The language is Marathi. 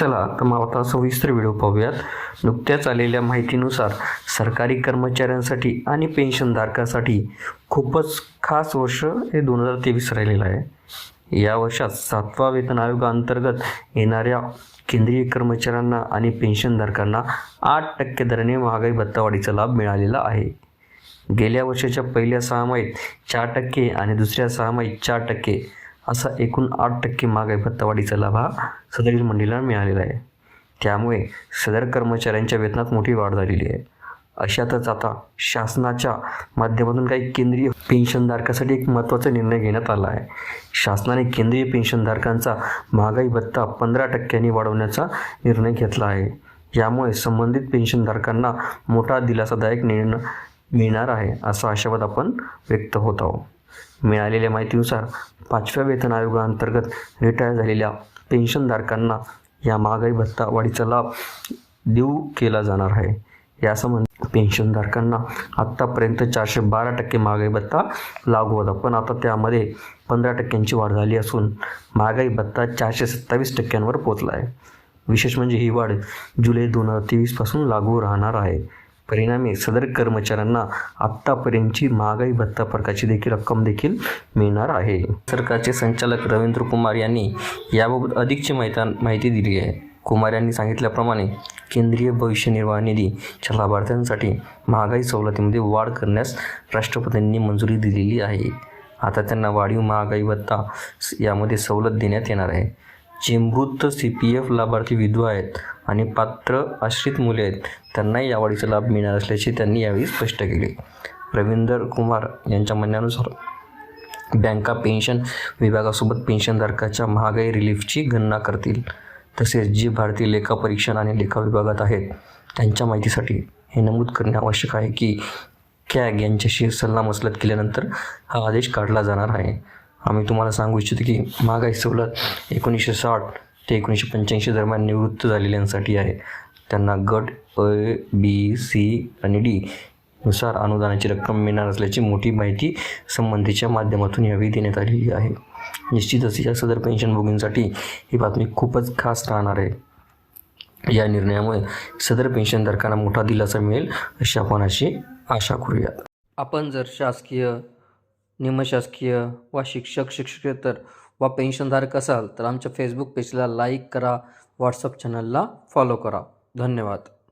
चला तर मग आता सविस्तर व्हिडिओ पाहूयात. नुकत्याच आलेल्या माहितीनुसार सरकारी कर्मचाऱ्यांसाठी आणि पेन्शनधारकासाठी खूपच खास वर्ष हे दोन हजार तेवीस राहिलेलं आहे. या वर्षात सातवा वेतन आयोगाअंतर्गत येणाऱ्या केंद्रीय कर्मचाऱ्यांना आणि पेन्शनधारकांना आठ टक्के दराने महागाई भत्तावाढीचा लाभ मिळालेला आहे. गेल्या वर्षाच्या पहिल्या सहामाहीत चार टक्के आणि दुसऱ्या सहामाहीत चार टक्के. असा एकूण आठ टक्के महागाई भत्तावाढीचा लाभ हा सदरील मंडळीला मिळालेला आहे. त्यामुळे सदर कर्मचाऱ्यांच्या वेतनात मोठी वाढ झालेली आहे. अशातच आता शासनाच्या माध्यमातून काही केंद्रीय पेन्शनधारकासाठी एक महत्त्वाचा निर्णय घेण्यात आला आहे. शासनाने केंद्रीय पेन्शनधारकांचा महागाई भत्ता पंधरा टक्क्यांनी वाढवण्याचा निर्णय घेतला आहे. यामुळे संबंधित पेन्शनधारकांना मोठा दिलासादायक निर्णय मिळणार आहे असा आशावाद आपण व्यक्त होत आहोत. मिळालेल्या माहितीनुसार पाचव्या वेतन आयोगाअंतर्गत रिटायर झालेल्या पेन्शनधारकांना या महागाई भत्ता वाढीचा लाभ देऊ केला जाणार आहे. यासंबंधी पेन्शनधारकांना आत्तापर्यंत चारशे बारा टक्के महागाई भत्ता लागू होता. पण आता त्यामध्ये पंधरा टक्क्यांची वाढ झाली असून महागाई भत्ता चारशे सत्तावीस टक्क्यांवर पोचला आहे. विशेष म्हणजे ही वाढ जुलै दोन हजार तेवीसपासून लागू राहणार आहे. परिणामी सदर कर्मचाऱ्यांना आत्तापर्यंतची महागाई भत्ता फरकाची देखील रक्कम देखील मिळणार आहे. सरकारचे संचालक रवींद्र कुमार यांनी याबाबत अधिकची माहिती माहिती दिली आहे. कुमार यांनी सांगितल्याप्रमाणे केंद्रीय भविष्य निर्वाह निधीच्या लाभार्थ्यांसाठी महागाई सवलतीमध्ये वाढ करण्यास राष्ट्रपतींनी मंजुरी दिलेली आहे. आता त्यांना वाढीव महागाई भत्ता यामध्ये सवलत देण्यात येणार आहे. जे मृत सी पी एफ लाभार्थी विधवा आहेत आणि पात्र आश्रित मुले आहेत त्यांनाही या वाढीचा लाभ मिळणार असल्याचे त्यांनी यावेळी स्पष्ट केले. रवींदर कुमार यांच्या म्हणण्यानुसार बँका पेन्शन विभागासोबत पेन्शनधारकाच्या महागाई रिलीफची गणना करतील तसेच जे भारतीय लेखा परीक्षण आणि लेखा विभागात आहेत त्यांच्या माहितीसाठी हे नमूद करणे आवश्यक आहे की कॅग यांच्याशी सल्लामसलत केल्यानंतर हा आदेश काढला जाणार आहे. आम्ही तुम्हाला सांगू इच्छितो की महागाई सवलत एकोणीसशे साठ ते एकोणीसशे पंच्याऐंशी दरम्यान निवृत्त झालेल्यांसाठी आहे. त्यांना गट अ बी सी आणि डी नुसार अनुदानाची रक्कम मिळणार असल्याची मोठी माहिती संबंधीच्या माध्यमातून यावेळी देण्यात आलेली आहे. निश्चितच या सदर पेन्शनभोगींसाठी ही बातमी खूपच खास राहणार आहे. या निर्णयामुळे सदर पेन्शनधारकांना मोठा दिलासा मिळेल अशी आपण अशी आशा करूयात. आपण जर शासकीय निमशासकीय वा शिक्षक शिक्षकेतर वा पेन्शनधारक असाल तर आमच्या फेसबुक पेजला लाईक करा व्हॉट्सअप चॅनलला फॉलो करा. धन्यवाद.